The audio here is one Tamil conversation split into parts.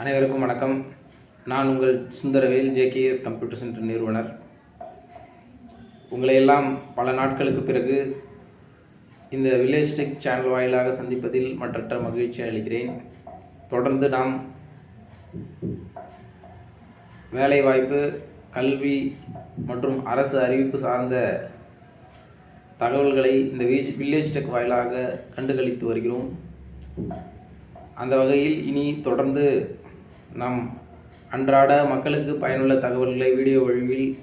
அனைவருக்கும் வணக்கம். நான் உங்கள் சுந்தரவேல் ஜேகேஎஸ் கம்ப்யூட்டர் சென்டர் நிறுவனர். உங்களையெல்லாம் பல நாட்களுக்கு பிறகு இந்த வில்லேஜ் டெக் சேனல் வாயிலாக சந்திப்பதில் மற்றற்ற மகிழ்ச்சி அளிக்கிறேன். தொடர்ந்து நாம் வேலைவாய்ப்பு கல்வி மற்றும் அரசு அறிவிப்பு சார்ந்த தகவல்களை இந்த வீஜ் வில்லேஜ் டெக் வாயிலாக கண்டுகளித்து வருகிறோம். அந்த வகையில் இனி தொடர்ந்து நம் அன்றாட மக்களுக்கு பயனுள்ள தகவல்களை வீடியோ வழிவில்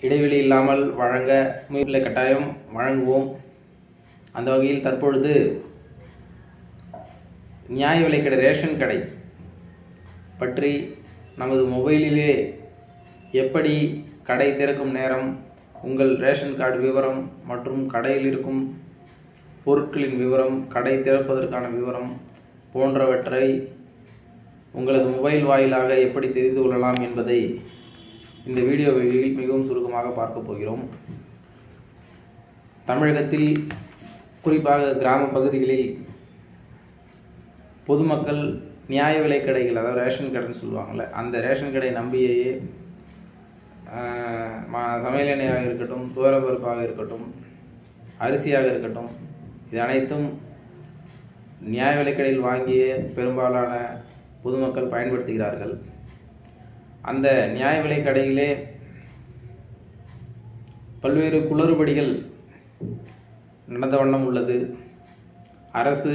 இடைவெளி இல்லாமல் வழங்க முயற்சிகளை கட்டாயம் வழங்குவோம். அந்த வகையில் தற்பொழுது நியாய விலைக்கடை ரேஷன் கடை பற்றி நமது மொபைலிலே எப்படி கடை திறக்கும் நேரம் உங்கள் ரேஷன் கார்டு விவரம் மற்றும் கடையில் இருக்கும் பொருட்களின் விவரம் கடை திறப்பதற்கான விவரம் போன்றவற்றை உங்களது மொபைல் வாயிலாக எப்படி தெரிந்து கொள்ளலாம் என்பதை இந்த வீடியோவில் மிகவும் சுருக்கமாக பார்க்க போகிறோம். தமிழகத்தில் குறிப்பாக கிராம பகுதிகளில் பொதுமக்கள் நியாய விலை கடைகள் அதாவது ரேஷன் கடைன்னு சொல்லுவாங்கள்ல அந்த ரேஷன் கடை நம்பியையே ம- சமையல் எண்ணெயாக இருக்கட்டும் துவரப்பருப்பாக இருக்கட்டும் அரிசியாக இருக்கட்டும் இது அனைத்தும் நியாய விலைக்கடையில் வாங்கிய பெரும்பாலான பொதுமக்கள் பயன்படுத்துகிறார்கள். அந்த நியாய விலை கடையிலே பல்வேறு குளறுபடிகள் நடந்த வண்ணம் உள்ளது. அரசு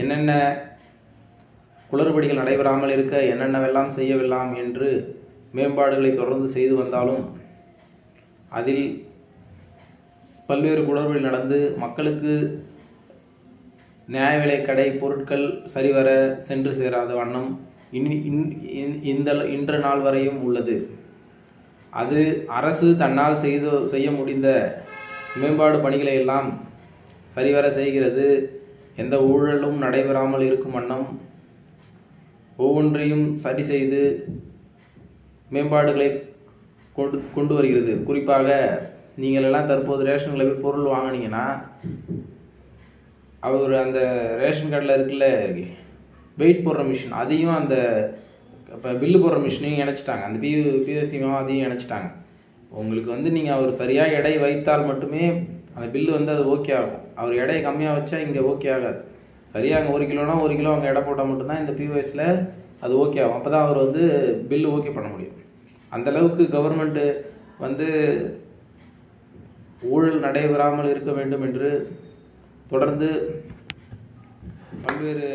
என்னென்ன குளறுபடிகள் நடைபெறாமல் இருக்க என்னென்னவெல்லாம் செய்யவில்லாம் என்று மேம்பாடுகளை தொடர்ந்து செய்து வந்தாலும் அதில் பல்வேறு குளறுபடிகள் நடந்து மக்களுக்கு நியாய விலை கடை பொருட்கள் சரிவர சென்று சேராத வண்ணம் இன்- இந்த இன்று நாள் வரையும் உள்ளது. அது அரசு தன்னால் செய்து செய்ய முடிந்த மேம்பாடு பணிகளை எல்லாம் சரிவர செய்கிறது. எந்த ஊழலும் நடைபெறாமல் இருக்கும் வண்ணம் ஒவ்வொன்றையும் சரி செய்து மேம்பாடுகளை கொண்டு கொண்டு வருகிறது. குறிப்பாக நீங்கள் எல்லாம் தற்போது ரேஷன் கடையில் பொருள் வாங்கினீங்கன்னா அவர் அந்த ரேஷன் கார்டில் இருக்குல்ல வெயிட் போடுற மிஷின் அதையும் அந்த இப்போ பில்லு போடுற மிஷினையும் இணைச்சிட்டாங்க. அந்த பி பிஎஸ்சியும் அதையும் இணைச்சிட்டாங்க. உங்களுக்கு வந்து நீங்கள் அவர் சரியாக எடை வைத்தால் மட்டுமே அந்த பில்லு வந்து அது ஓகே ஆகும். அவர் எடையை கம்மியாக வச்சா இங்கே ஓகே ஆகாது. சரியாக அங்கே ஒரு கிலோனா ஒரு கிலோ அங்கே எடை போட்டால் மட்டும்தான் இந்த பிஓஎஸில் அது ஓகே ஆகும். அப்போ தான் அவர் வந்து பில்லு ஓகே பண்ண முடியும். அந்தளவுக்கு கவர்மெண்ட்டு வந்து ஊழல் நடைபெறாமல் இருக்க வேண்டும் என்று தொடர்ந்து பல்வேறு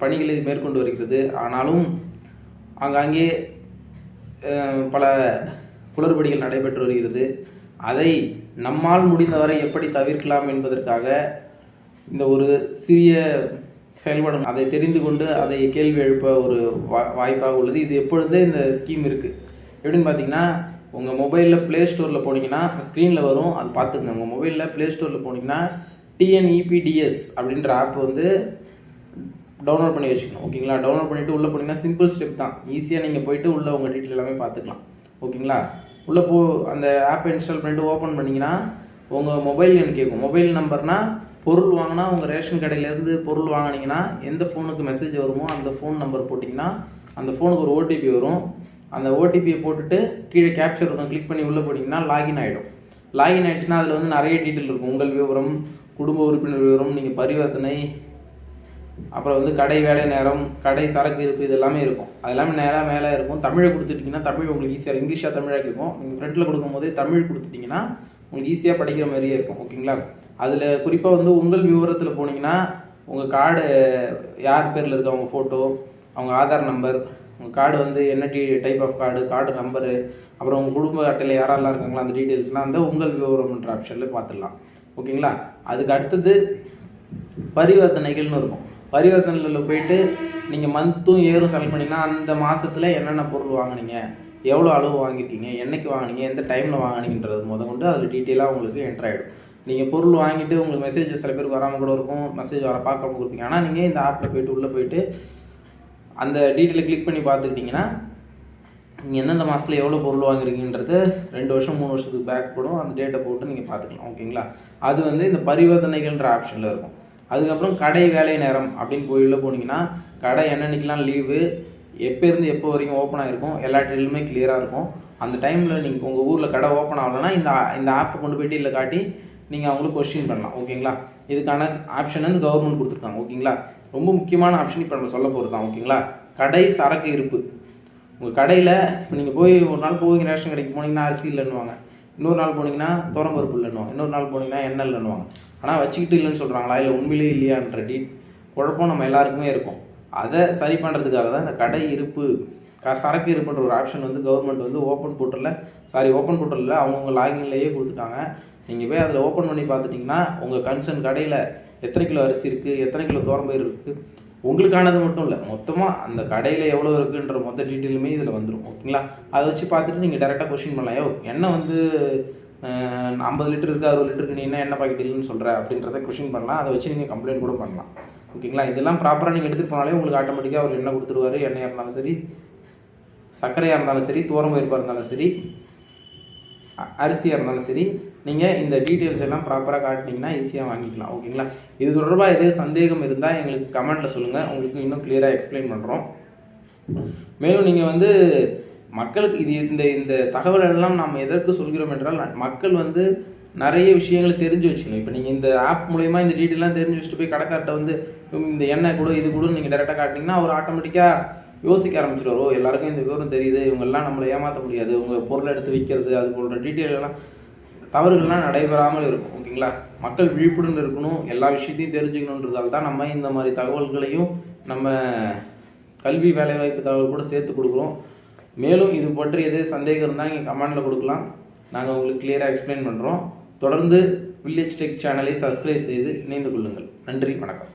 பணிகளை மேற்கொண்டு வருகிறது. ஆனாலும் ஆங்காங்கே பல குளறுபடிகள் நடைபெற்று வருகிறது. அதை நம்மால் முடிந்தவரை எப்படி தவிர்க்கலாம் என்பதற்காக இந்த ஒரு சிறிய செயல்படும் அதை தெரிந்து கொண்டு அதை கேள்வி எழுப்ப ஒரு வா வாய்ப்பாக உள்ளது. இது எப்பொழுதே இந்த ஸ்கீம் இருக்குது எப்படின்னு பார்த்தீங்கன்னா உங்கள் மொபைலில் ப்ளே ஸ்டோரில் போனீங்கன்னா ஸ்க்ரீனில் வரும். அது பார்த்துக்கங்க உங்கள் மொபைலில் ப்ளே ஸ்டோரில் போனீங்கன்னா டிஎன்இபிடிஎஸ் அப்படின்ற ஆப் வந்து டவுன்லோட் பண்ணி வச்சுக்கணும். ஓகேங்களா டவுன்லோட் பண்ணிவிட்டு உள்ளே போனீங்கன்னா சிம்பிள் ஸ்டெப் தான். ஈஸியாக நீங்கள் போயிட்டு உள்ளே உங்கள் டீட்டெயில் எல்லாமே பார்த்துக்கலாம். ஓகேங்களா உள்ளே போ அந்த ஆப்பை இன்ஸ்டால் பண்ணிவிட்டு ஓப்பன் பண்ணிங்கன்னா உங்கள் மொபைல் எண் கேட்கும் மொபைல் நம்பர்னால் பொருள் வாங்கினா உங்கள் ரேஷன் கடையிலேருந்து பொருள் வாங்குனீங்கன்னா எந்த ஃபோனுக்கு மெசேஜ் வருமோ அந்த ஃபோன் நம்பர் போட்டிங்கன்னா அந்த ஃபோனுக்கு ஒரு ஓடிபி வரும். அந்த ஓடிபியை போட்டுட்டு கீழே கேப்சர் இருக்கும் கிளிக் பண்ணி உள்ளே போட்டிங்கன்னா லாகின் ஆகிடும் லாகின் ஆகிடுச்சுன்னா அதில் வந்து நிறைய டீட்டெயில் இருக்கும். உங்கள் விவரம் குடும்ப உறுப்பினர் விவரம் நீங்கள் பரிவர்த்தனை அப்புறம் வந்து கடை வேலை நேரம் கடை சரக்கு இருப்பு இது எல்லாமே இருக்கும். அது எல்லாமே நேராக மேலே இருக்கும். தமிழை கொடுத்துட்டிங்கன்னா தமிழ் உங்களுக்கு ஈஸியாக இங்கிலீஷாக தமிழாக இருக்கும் நீங்கள் ஃப்ரண்ட்டில் கொடுக்கும்போது தமிழ் கொடுத்துட்டிங்கன்னா உங்களுக்கு ஈஸியாக படிக்கிற மாதிரியே இருக்கும். ஓகேங்களா? அதில் குறிப்பாக வந்து உங்கள் விவரத்தில் போனீங்கன்னா உங்கள் கார்டு யார் பேரில் இருக்க? அவங்க ஃபோட்டோ அவங்க ஆதார் நம்பர் உங்கள் கார்டு வந்து என்ன D type of card card number அப்புறம் உங்கள் குடும்ப அட்டையில் யாரெல்லாம் இருக்காங்களோ அந்த டீட்டெயில்ஸ்லாம் வந்து உங்கள் விவரம்ன்ற ஆப்ஷனில் பார்த்துடலாம். ஓகேங்களா? அதுக்கு அடுத்தது பரிவர்த்தனைகள்னு இருக்கும். பரிவர்த்தனையில் போயிட்டு நீங்கள் மந்த்தும் இயரும் செலக்ட் பண்ணிங்கன்னா அந்த மாதத்தில் என்னென்ன பொருள் வாங்குனீங்க? எவ்வளோ அளவு வாங்கியிருக்கீங்க என்றைக்கு வாங்குனீங்க? எந்த டைமில் வாங்கினீங்கன்றது முத கொண்டு அதில் டீட்டெயிலாக உங்களுக்கு என்ட்ரு ஆகிடும் நீங்கள் பொருள் வாங்கிட்டு உங்களுக்கு மெசேஜ் சில பேருக்கு வராமல் கூட இருக்கும். மெசேஜ் வர பார்க்காம கொடுப்பீங்க ஆனால் நீங்கள் இந்த ஆப்பில் போயிட்டு உள்ளே போயிட்டு அந்த டீட்டெயிலை கிளிக் பண்ணி பார்த்துக்கிட்டிங்கன்னா நீங்கள் எந்தெந்த மாதத்தில் எவ்வளோ பொருள் வாங்குறீங்கன்றது ரெண்டு வருஷம் மூணு வருஷத்துக்கு பேக் போடும். அந்த டேட்டை போட்டு நீங்கள் பார்த்துக்கலாம். ஓகேங்களா அது வந்து இந்த பரிவர்த்தனைகள்ன்ற ஆப்ஷனில் இருக்கும். அதுக்கப்புறம் கடை வேலை நேரம் அப்படின்னு போய் உள்ளே போனீங்கன்னா கடை என்னென்னைக்கெலாம் லீவு எப்போருந்து எப்போ வரைக்கும் ஓப்பன் ஆகிருக்கும் எல்லா டீலுமே கிளியராக இருக்கும். அந்த டைமில் நீங்கள் உங்கள் ஊரில் கடை ஓப்பன் ஆகலைன்னா இந்த இந்த ஆப்பை கொண்டு போய்ட்டு இல்லை காட்டி நீங்கள் அவங்களுக்கு கொஸ்டின் பண்ணலாம் ஓகேங்களா இதுக்கான ஆப்ஷன் வந்து கவர்மெண்ட் கொடுத்துருக்காங்க ஓகேங்களா ரொம்ப முக்கியமான ஆப்ஷன் இப்போ நம்ம சொல்ல போகிறது தான் ஓகேங்களா கடை சரக்கு இருப்பு. உங்கள் கடையில் இப்போ நீங்கள் போய் ஒரு நாள் போய் ரேஷன் கடைக்கு போனீங்கன்னா அரிசி இல்லைன்னுவாங்க. இன்னொரு நாள் போனீங்கன்னா துவரம்பருப்பு இல்லைன்னு இன்னொரு நாள் போனீங்கன்னா எண்ணெய் இல்லைன்னுவாங்க. ஆனால் வச்சுக்கிட்டு இல்லைன்னு சொல்கிறாங்களா இல்லை உண்மையிலே இல்லையான்ற டி குழப்பம் நம்ம எல்லாருக்குமே இருக்கும். அதை சரி பண்ணுறதுக்காக தான் இந்த கடை இருப்பு க சரக்கு இருப்புன்ற ஒரு ஆப்ஷன் வந்து கவர்மெண்ட் வந்து ஓப்பன் போர்ட்டலில் சாரி ஓப்பன் போர்ட்டலில் அவங்கவுங்க லாகின்லேயே கொடுத்துட்டாங்க. நீங்கள் போய் அதில் ஓப்பன் பண்ணி பார்த்துட்டிங்கன்னா உங்கள் கன்சர்ன் கடையில் எத்தனை கிலோ அரிசி இருக்குது எத்தனை கிலோ தோரம்பயிர் இருக்குது உங்களுக்கானது மட்டும் இல்லை மொத்தமாக அந்த கடையில் எவ்வளோ இருக்குன்ற மொத்த டீட்டெயிலுமே இதில் வந்துடும் ஓகேங்களா அதை வச்சு பார்த்துட்டு நீங்கள் டேரெக்டாக கொஷின் பண்ணலாம். யோ எண்ணெய் வந்து ஐம்பது லிட்டர் இருக்குது அறுபது லிட்டருக்கு நீ என்ன எண்ணெய் பாக்கெட் இல்லைன்னு சொல்கிற அப்படின்றத கொஷின் பண்ணலாம். அதை வச்சு நீங்கள் கம்ப்ளைண்ட் கூட பண்ணலாம் ஓகேங்களா இதெல்லாம் ப்ராப்பராக நீங்கள் எடுத்துகிட்டு போனாலே உங்களுக்கு ஆட்டோமேட்டிக்காக அவர் எண்ணெய் கொடுத்துருவாரு எண்ணெயாக இருந்தாலும் சரி சர்க்கரையாக இருந்தாலும் சரி தோரம் பருப்பாக இருந்தாலும் சரி அரிசியாக இருந்தாலும் சரி நீங்கள் இந்த டீட்டெயில்ஸ் எல்லாம் ப்ராப்பராக காட்டினீங்கன்னா ஈஸியாக வாங்கிக்கலாம் ஓகேங்களா இது தொடர்பாக எதே சந்தேகம் இருந்தால் எங்களுக்கு கமெண்ட்டில் சொல்லுங்கள் உங்களுக்கு இன்னும் கிளியராக எக்ஸ்பிளைன் பண்ணுறோம் மேலும் நீங்கள் வந்து மக்களுக்கு இது இந்த இந்த தகவல் எல்லாம் நாம் எதற்கு சொல்கிறோம் என்றால் மக்கள் வந்து நிறைய விஷயங்களை தெரிஞ்சு வச்சுக்கணும். இப்போ நீங்கள் இந்த ஆப் மூலயமா இந்த டீட்டெயிலாம் தெரிஞ்சு வச்சுட்டு போய் கடைக்கார்ட்ட வந்து இந்த எண்ணெய் கூட இது கூட நீங்கள் டேரெக்டாக காட்டினீங்கன்னா அவர் ஆட்டோமேட்டிக்காக யோசிக்க ஆரம்பிச்சிடுவாரோ எல்லாருக்கும் இந்த விவரம் தெரியுது. இவங்கெல்லாம் நம்மளை ஏமாற்ற முடியாது. உங்கள் பொருளை எடுத்து விற்கிறது அது போன்ற டீட்டெயில் எல்லாம் தவறுகள்லாம் நடைபெறாமல் இருக்கும். ஓகேங்களா? மக்கள் விழிப்புடன் இருக்கணும். எல்லா விஷயத்தையும் தெரிஞ்சுக்கணுன்றதால தான் நம்ம இந்த மாதிரி தகவல்களையும் நம்ம கல்வி வேலைவாய்ப்பு தகவல் கூட சேர்த்து கொடுக்குறோம். மேலும் இது பற்றி எது சந்தேகம் இருந்தால் நீங்கள் கமெண்டில் கொடுக்கலாம். நாங்கள் உங்களுக்கு கிளியராக எக்ஸ்பிளைன் பண்ணுறோம் தொடர்ந்து வில்லேஜ் டெக் சேனலை சப்ஸ்கிரைப் செய்து இணைந்து கொள்ளுங்கள். நன்றி. வணக்கம்.